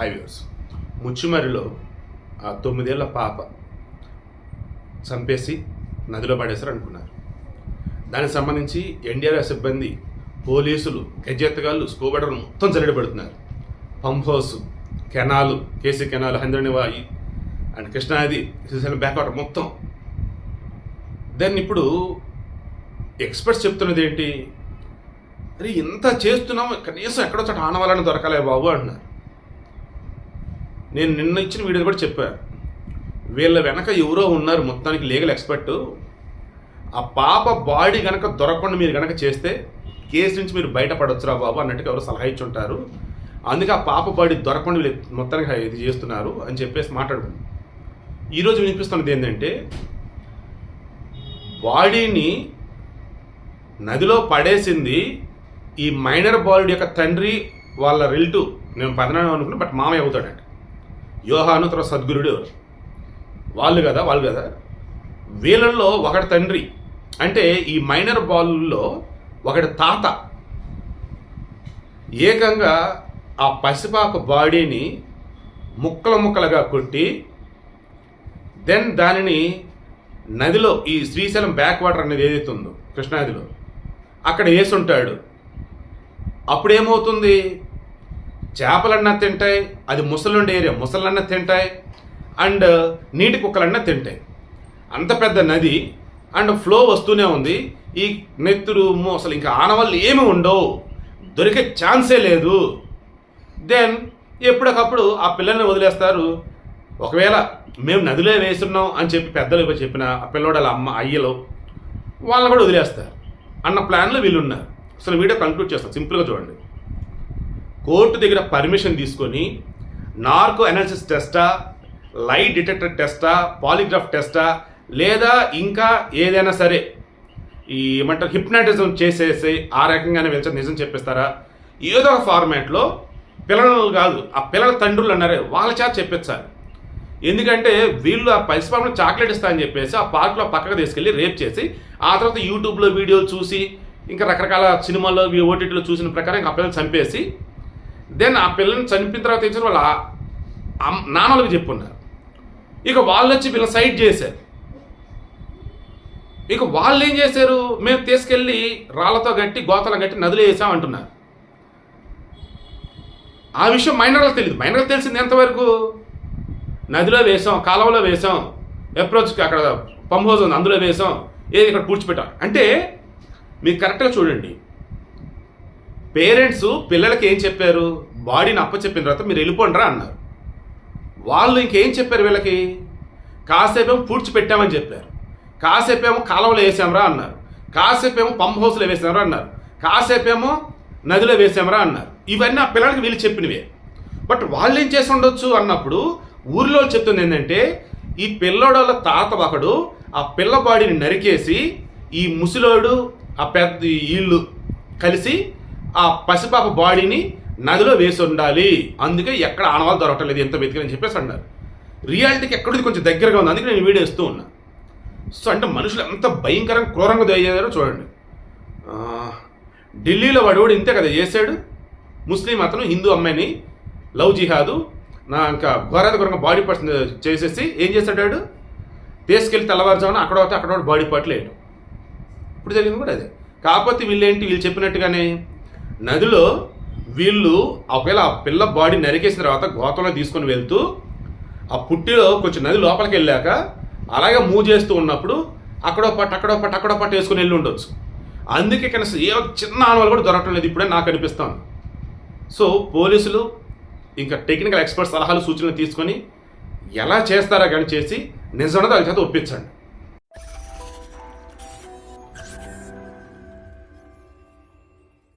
Highways ముచ్చుమరిలో ఆ తొమ్మిదేళ్ళ పాప చంపేసి నదిలో పడేశారు అనుకున్నారు దానికి సంబంధించి ఎన్డీఆర్ఎఫ్ సిబ్బంది పోలీసులు గజెత్తగాళ్ళు స్కూబడర్లు మొత్తం జల్లెడ పెడుతున్నారు. Pump house canal KC canal హంద్రనివాయి and కృష్ణానది శ్రీశైలం బ్యాక్వాటర్ మొత్తం. దెన్ ఇప్పుడు ఎక్స్పర్ట్స్ చెప్తున్నది ఏంటి అరే ఇంత చేస్తున్నాం కనీసం ఎక్కడో చోట ఆనవాళ్ళని దొరకాలే బాబు అంటున్నారు. నేను నిన్న ఇచ్చిన వీడియో కూడా చెప్పాను వీళ్ళ వెనక ఎవరో ఉన్నారు మొత్తానికి లీగల్ ఎక్స్పర్ట్. ఆ పాప బాడీ కనుక దొరకకుండా మీరు కనుక చేస్తే కేసు నుంచి మీరు బయటపడొచ్చురా బాబు అన్నట్టుగా ఎవరు సలహా ఇచ్చి ఉంటారు అందుకే ఆ పాప బాడీ దొరకకుండా వీళ్ళు మొత్తానికి ఇది చేస్తున్నారు అని చెప్పేసి మాట్లాడుకుంది. ఈరోజు వినిపిస్తున్నది ఏంటంటే బాడీని నదిలో పడేసింది ఈ మైనర్ బాలుడి యొక్క తండ్రి వాళ్ళ రిలేటివ్. నేను పదనాడు అనుకున్నాను బట్ మామయ్య అవుతాడంట. యోహాను తర్వాత సద్గురుడు. వాళ్ళు కదా వాళ్ళు కదా. వీళ్ళల్లో ఒకటి తండ్రి. అంటే ఈ మైనర్ బాలుల్లో ఒకటి తాత. ఏకంగా ఆ పసిపాప బాడీని ముక్కల ముక్కలుగా కొట్టి దెన్ దానిని నదిలో ఈ శ్రీశైలం బ్యాక్ వాటర్ అనేది ఏదైతే ఉందో కృష్ణానదిలో అక్కడ వేసుంటాడు. అప్పుడేమవుతుంది? చేపలన్నా తింటాయి అది ముసలుండే ఏరియా ముసలన్నా తింటాయి అండ్ నీటి కుక్కలన్నా తింటాయి. అంత పెద్ద నది అండ్ ఫ్లో వస్తూనే ఉంది. ఈ నెత్తురు అసలు ఇంకా ఆనవాళ్ళు ఏమి ఉండవు. దొరికే ఛాన్సే లేదు. దెన్ ఎప్పటికప్పుడు ఆ పిల్లల్ని వదిలేస్తారు. ఒకవేళ మేము నదిలో వేస్తున్నాం అని చెప్పి పెద్దలు చెప్పిన ఆ పిల్లోడాల అమ్మ అయ్యలు వాళ్ళని కూడా వదిలేస్తారు. అన్న ప్లాన్లో వీళ్ళున్నారు అసలు వీడియో కంక్లూడ్ చేస్తాం సింపుల్గా చూడండి. కోర్టు దగ్గర పర్మిషన్ తీసుకొని నార్కో అనాలిసిస్ టెస్టా లైట్ డిటెక్టర్ టెస్టా పాలిగ్రాఫ్ టెస్టా లేదా ఇంకా ఏదైనా సరే ఈ ఏమంటారు హిప్నాటిజం చేసేసి ఆ రకంగానే వెళ్తే నిజం చెప్పిస్తారా? ఏదో ఒక ఫార్మాట్లో పిల్లలు కాదు ఆ పిల్లల తండ్రులు అన్నారే వాళ్ళ చేత చెప్పించాలి ఎందుకంటే వీళ్ళు ఆ పరిశ్రమలో చాక్లెట్ ఇస్తా అని చెప్పేసి ఆ పార్క్లో పక్కకు తీసుకెళ్ళి రేప్ చేసి ఆ తర్వాత యూట్యూబ్లో వీడియోలు చూసి ఇంకా రకరకాల సినిమాల్లో ఓటీటీలో చూసిన ప్రకారం ఇంకా ఆ చంపేసి దెన్ ఆ పిల్లని చనిపోయిన తర్వాత ఏం వాళ్ళ నాన్నలకు చెప్పున్నారు. ఇక వాళ్ళు వచ్చి వీళ్ళని సైడ్ చేశారు. ఇక వాళ్ళు ఏం చేశారు? మేము తీసుకెళ్ళి రాళ్ళతో గట్టి గోతలు గట్టి నదిలో వేసాం అంటున్నారు. ఆ విషయం మైనర్లకు తెలియదు మైనర్లకు తెలిసింది ఎంతవరకు? నదిలో వేసాం కాలంలో వేసాం అప్రోచ్కి అక్కడ పంప్ హౌస్ ఉంది అందులో వేసాం ఏది ఇక్కడ పూడ్చిపెట్టాం అంటే మీరు కరెక్ట్గా చూడండి. పేరెంట్స్ పిల్లలకి ఏం చెప్పారు? బాడీని అప్పచెప్పిన తర్వాత మీరు వెళ్ళిపోండిరా అన్నారు. వాళ్ళు ఇంకేం చెప్పారు వీళ్ళకి? కాసేపేమో పూడ్చిపెట్టామని చెప్పారు. కాసేపేమో కాలువలో వేసాంరా అన్నారు. కాసేపేమో పంప్ హౌస్లో వేసాంరా అన్నారు. కాసేపేమో నదిలో వేసాంరా అన్నారు. ఇవన్నీ ఆ పిల్లలకి వీళ్ళు చెప్పినవే. బట్ వాళ్ళు ఏం చేసి ఉండొచ్చు అన్నప్పుడు ఊర్లో చెప్తుంది ఏంటంటే ఈ పిల్లోడోళ్ళ తాత ఒకడు ఆ పిల్ల బాడీని నరికేసి ఈ ముసిలోడు ఆ పెద్ద వీళ్ళు కలిసి ఆ పసిపాప బాడీని నదిలో వేసి ఉండాలి. అందుకే ఎక్కడ ఆనవాళ్ళు దొరకట్లేదు ఎంత వెతికని చెప్పేసి అన్నారు. రియాలిటీకి ఎక్కడిది? కొంచెం దగ్గరగా ఉంది. అందుకే నేను వీడియో ఇస్తూ ఉన్నా. సో అంటే మనుషులు ఎంత భయంకరంగా క్రూరంగా దయ్యారో చూడండి. ఢిల్లీలో వాడు కూడా ఇంతే కదా చేశాడు. ముస్లిం అతను హిందూ అమ్మాయిని లవ్ జిహాదు నా ఇంకా ఘోరాత ఘోరంగా బాడీ పార్ట్స్ చేసేసి ఏం చేశాడు వాడు తీసుకెళ్ళి తెల్లవారుజామున అక్కడ అక్కడ బాడీ పార్ట్లు వేయడం ఇప్పుడు జరిగింది కూడా అదే. కాకపోతే వీళ్ళేంటి? వీళ్ళు చెప్పినట్టుగానే నదిలో వీళ్ళు ఒకవేళ ఆ పిల్ల బాడీ నరికేసిన తర్వాత గోతంలో తీసుకొని వెళ్తూ ఆ పుట్టిలో కొంచెం నది లోపలికి వెళ్ళాక అలాగే మూవ్ చేస్తూ ఉన్నప్పుడు అక్కడో పట్టు అక్కడో పట్టు అక్కడో పట్టు వేసుకొని వెళ్ళి ఉండొచ్చు. అందుకే కనీసం ఏ చిన్న ఆనవాళ్ళు కూడా దొరకడం లేదు. ఇప్పుడే నాకు అనిపిస్తాను సో పోలీసులు ఇంకా టెక్నికల్ ఎక్స్పర్ట్ సలహాలు సూచనలు తీసుకొని ఎలా చేస్తారా కానీ చేసి నిజమైనది వాళ్ళ చేత ఒప్పించండి.